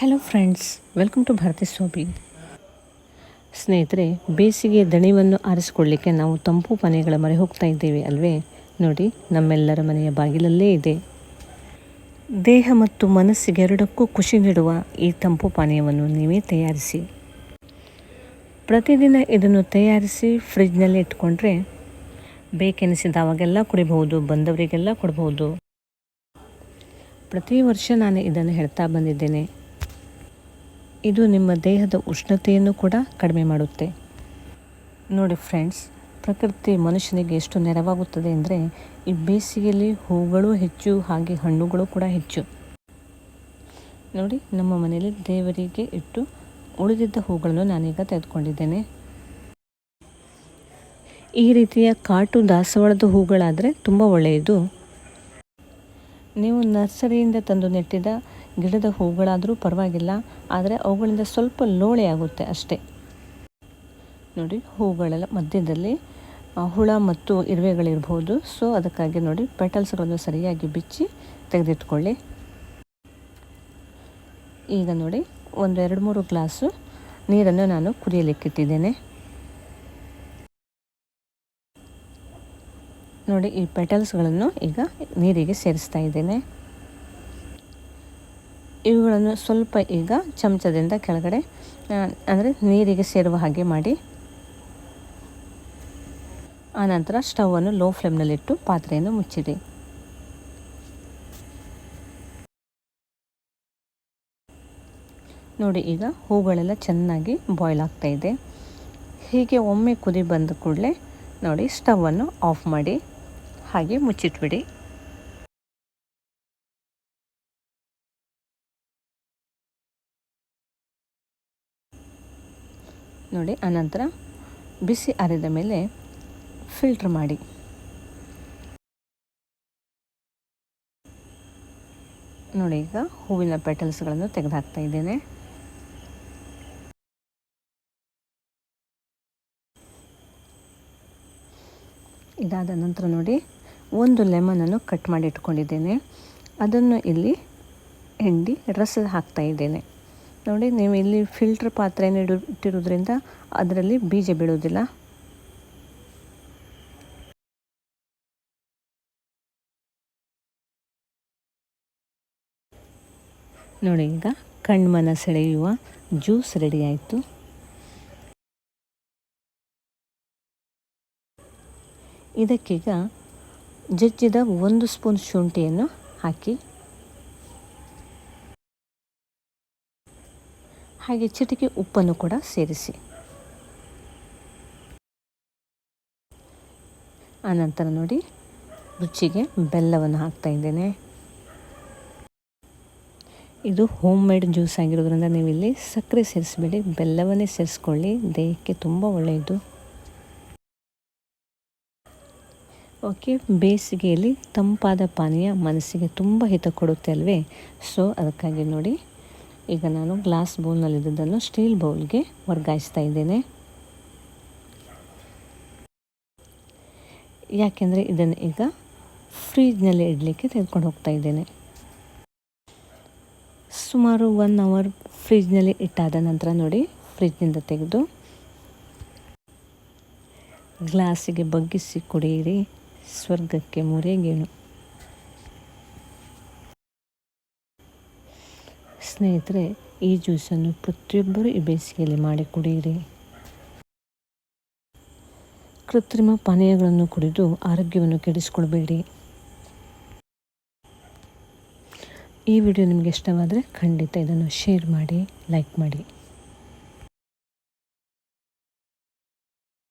Hello friends welcome to Bharathi ಸೋಬಿ ಸ್ನೇಹಿತರೆ, ಬೇಸಿಗೆ ದಣಿವನ್ನು ಆರಿಸಿಕೊಳ್ಳಿಕ್ಕೆ ನಾವು ತಂಪು ಪಾನೀಯಗಳ ಮರೆ ಹೋಗ್ತಾ ಇದ್ದೇವೆ ಅಲ್ವೇ? ನೋಡಿ, ನಮ್ಮೆಲ್ಲರ ಮನೆಯ ಬಾಗಿಲಲ್ಲೇ ಇದೆ. ದೇಹ ಮತ್ತು ಮನಸ್ಸಿಗೆ ಎರಡಕ್ಕೂ ಖುಷಿ ನೀಡುವ ಈ ತಂಪು ಪಾನೀಯವನ್ನು ನೀವೇ ತಯಾರಿಸಿ. ಪ್ರತಿದಿನ ಇದನ್ನು ತಯಾರಿಸಿ ಫ್ರಿಜ್ನಲ್ಲಿ ಇಟ್ಕೊಂಡ್ರೆ ಬೇಕೆನಿಸಿದವಾಗೆಲ್ಲ ಕುಡಿಬಹುದು, ಬಂದವರಿಗೆಲ್ಲ ಕೊಡಬಹುದು. ಪ್ರತಿ ವರ್ಷ ನಾನು ಇದನ್ನು ಹೇಳ್ತಾ ಬಂದಿದ್ದೇನೆ. ಇದು ನಿಮ್ಮ ದೇಹದ ಉಷ್ಣತೆಯನ್ನು ಕೂಡ ಕಡಿಮೆ ಮಾಡುತ್ತೆ. ನೋಡಿ ಫ್ರೆಂಡ್ಸ್, ಪ್ರಕೃತಿ ಮನುಷ್ಯನಿಗೆ ಎಷ್ಟು ನೆರವಾಗುತ್ತದೆ ಅಂದರೆ ಈ ಬೇಸಿಗೆಯಲ್ಲಿ ಹೂಗಳು ಹೆಚ್ಚು, ಹಾಗೆ ಹಣ್ಣುಗಳು ಕೂಡ ಹೆಚ್ಚು. ನೋಡಿ, ನಮ್ಮ ಮನೆಯಲ್ಲಿ ದೇವರಿಗೆ ಇಟ್ಟು ಉಳಿದಿದ್ದ ಹೂಗಳನ್ನು ನಾನೀಗ ತೆಗೆದುಕೊಂಡಿದ್ದೇನೆ. ಈ ರೀತಿಯ ಕಾಟು ದಾಸವಾಳದ ಹೂಗಳಾದರೆ ತುಂಬ ಒಳ್ಳೆಯದು. ನೀವು ನರ್ಸರಿಯಿಂದ ತಂದು ನೆಟ್ಟಿದ ಗಿಡದ ಹೂಗಳಾದರೂ ಪರವಾಗಿಲ್ಲ, ಆದರೆ ಅವುಗಳಿಂದ ಸ್ವಲ್ಪ ಲೋಳೆ ಆಗುತ್ತೆ ಅಷ್ಟೇ. ನೋಡಿ, ಹೂಗಳೆಲ್ಲ ಮಧ್ಯದಲ್ಲಿ ಹುಳ ಮತ್ತು ಇರುವೆಗಳಿರ್ಬೋದು. ಸೊ ಅದಕ್ಕಾಗಿ ನೋಡಿ ಪೆಟಲ್ಸ್ಗಳನ್ನು ಸರಿಯಾಗಿ ಬಿಚ್ಚಿ ತೆಗೆದಿಟ್ಕೊಳ್ಳಿ. ಈಗ ನೋಡಿ ಒಂದು ಎರಡು ಮೂರು ಗ್ಲಾಸು ನೀರನ್ನು ನಾನು ಕುದಿಯಲಿಕ್ಕಿಟ್ಟಿದ್ದೇನೆ ನೋಡಿ, ಈ ಪೆಟಲ್ಸ್ಗಳನ್ನು ಈಗ ನೀರಿಗೆ ಸೇರಿಸ್ತಾ ಇದ್ದೇನೆ. ಇವುಗಳನ್ನು ಸ್ವಲ್ಪ ಈಗ ಚಮಚದಿಂದ ಕೆಳಗಡೆ ಅಂದರೆ ನೀರಿಗೆ ಸೇರುವ ಹಾಗೆ ಮಾಡಿ. ಆನಂತರ ಸ್ಟವನ್ನು ಲೋ ಫ್ಲೇಮ್ನಲ್ಲಿಟ್ಟು ಪಾತ್ರೆಯನ್ನು ಮುಚ್ಚಿಡಿ. ನೋಡಿ ಈಗ ಹೂಗಳೆಲ್ಲ ಚೆನ್ನಾಗಿ ಬಾಯ್ಲ್ ಆಗ್ತಾ ಇದೆ. ಹೀಗೆ ಒಮ್ಮೆ ಕುದಿ ಬಂದ ಕೂಡಲೇ ನೋಡಿ ಸ್ಟವನ್ನು ಆಫ್ ಮಾಡಿ, ಹಾಗೆ ಮುಚ್ಚಿಟ್ಬಿಡಿ. ನೋಡಿ, ಆನಂತರ ಬಿಸಿ ಅರೆದ ಮೇಲೆ ಫಿಲ್ಟ್ರ್ ಮಾಡಿ. ನೋಡಿ, ಈಗ ಹೂವಿನ ಪೆಟಲ್ಸ್ಗಳನ್ನು ತೆಗೆದುಹಾಕ್ತಾ ಇದ್ದೇನೆ. ಇದಾದ ನಂತರ ನೋಡಿ, ಒಂದು ಲೆಮನನ್ನು ಕಟ್ ಮಾಡಿ ಇಟ್ಕೊಂಡಿದ್ದೇನೆ. ಅದನ್ನು ಇಲ್ಲಿ ಹಿಂಡಿ ರಸ ಹಾಕ್ತಾ ಇದ್ದೇನೆ. ನೋಡಿ, ನೀವು ಇಲ್ಲಿ ಫಿಲ್ಟ್ರ್ ಪಾತ್ರೆಯನ್ನು ಇಡು ಇಟ್ಟಿರೋದ್ರಿಂದ ಅದರಲ್ಲಿ ಬೀಜ ಬೀಳೋದಿಲ್ಲ ನೋಡಿ, ಈಗ ಕಣ್ಮನ ಸೆಳೆಯುವ ಜ್ಯೂಸ್ ರೆಡಿ ಆಯಿತು. ಇದಕ್ಕೀಗ ಜಜ್ಜಿದ ಒಂದು ಸ್ಪೂನ್ ಶುಂಠಿಯನ್ನು ಹಾಕಿ. ಹಾಗೆ ಚಿಟಿಕೆ ಉಪ್ಪನ್ನು ಕೂಡ ಸೇರಿಸಿ. ಆನಂತರ ನೋಡಿ, ರುಚಿಗೆ ಬೆಲ್ಲವನ್ನು ಹಾಕ್ತಾ ಇದ್ದೇನೆ. ಇದು ಹೋಮ್ ಮೇಡ್ ಜ್ಯೂಸ್ ಆಗಿರೋದ್ರಿಂದ ನೀವು ಇಲ್ಲಿ ಸಕ್ಕರೆ ಸೇರಿಸಬೇಡಿ, ಬೆಲ್ಲವನ್ನೇ ಸೇರಿಸ್ಕೊಳ್ಳಿ, ದೇಹಕ್ಕೆ ತುಂಬ ಒಳ್ಳೆಯದು. ಓಕೆ, ಬೇಸಿಗೆಯಲ್ಲಿ ತಂಪಾದ ಪಾನೀಯ ಮನಸ್ಸಿಗೆ ತುಂಬ ಹಿತ ಕೊಡುತ್ತೆ ಅಲ್ವೇ? ಸೊ, ಅದಕ್ಕಾಗಿ ನೋಡಿ ಈಗ ನಾನು ಗ್ಲಾಸ್ ಬೌಲ್ನಲ್ಲಿದ್ದದನ್ನು ಸ್ಟೀಲ್ ಬೌಲ್ಗೆ ವರ್ಗಾಯಿಸ್ತಾ ಇದ್ದೇನೆ. ಯಾಕೆಂದರೆ ಇದನ್ನು ಈಗ ಫ್ರೀಜ್ನಲ್ಲಿ ಇಡಲಿಕ್ಕೆ ತೆಗೆದುಕೊಂಡು ಹೋಗ್ತಾ ಇದ್ದೇನೆ. ಸುಮಾರು ಒನ್ ಅವರ್ ಫ್ರಿಜ್ನಲ್ಲಿ ಇಟ್ಟಾದ ನಂತರ ನೋಡಿ ಫ್ರಿಜ್ನಿಂದ ತೆಗೆದು ಗ್ಲಾಸಿಗೆ ಬಗ್ಗಿಸಿ ಕುಡಿಯಿರಿ. ಸ್ವರ್ಗಕ್ಕೆ ಮುರೆಗೇಣು ಸ್ನೇಹಿತರೆ, ಈ ಜ್ಯೂಸನ್ನು ಪ್ರತಿಯೊಬ್ಬರು ಈ ಬೇಸಿಗೆಯಲ್ಲಿ ಮಾಡಿ ಕುಡಿಯಿರಿ. ಕೃತ್ರಿಮ ಪಾನೀಯಗಳನ್ನು ಕುಡಿದು ಆರೋಗ್ಯವನ್ನು ಕೆಡಿಸಿಕೊಳ್ಬೇಡಿ. ಈ ವಿಡಿಯೋ ನಿಮಗೆ ಇಷ್ಟವಾದರೆ ಖಂಡಿತ ಇದನ್ನು ಶೇರ್ ಮಾಡಿ, ಲೈಕ್ ಮಾಡಿ.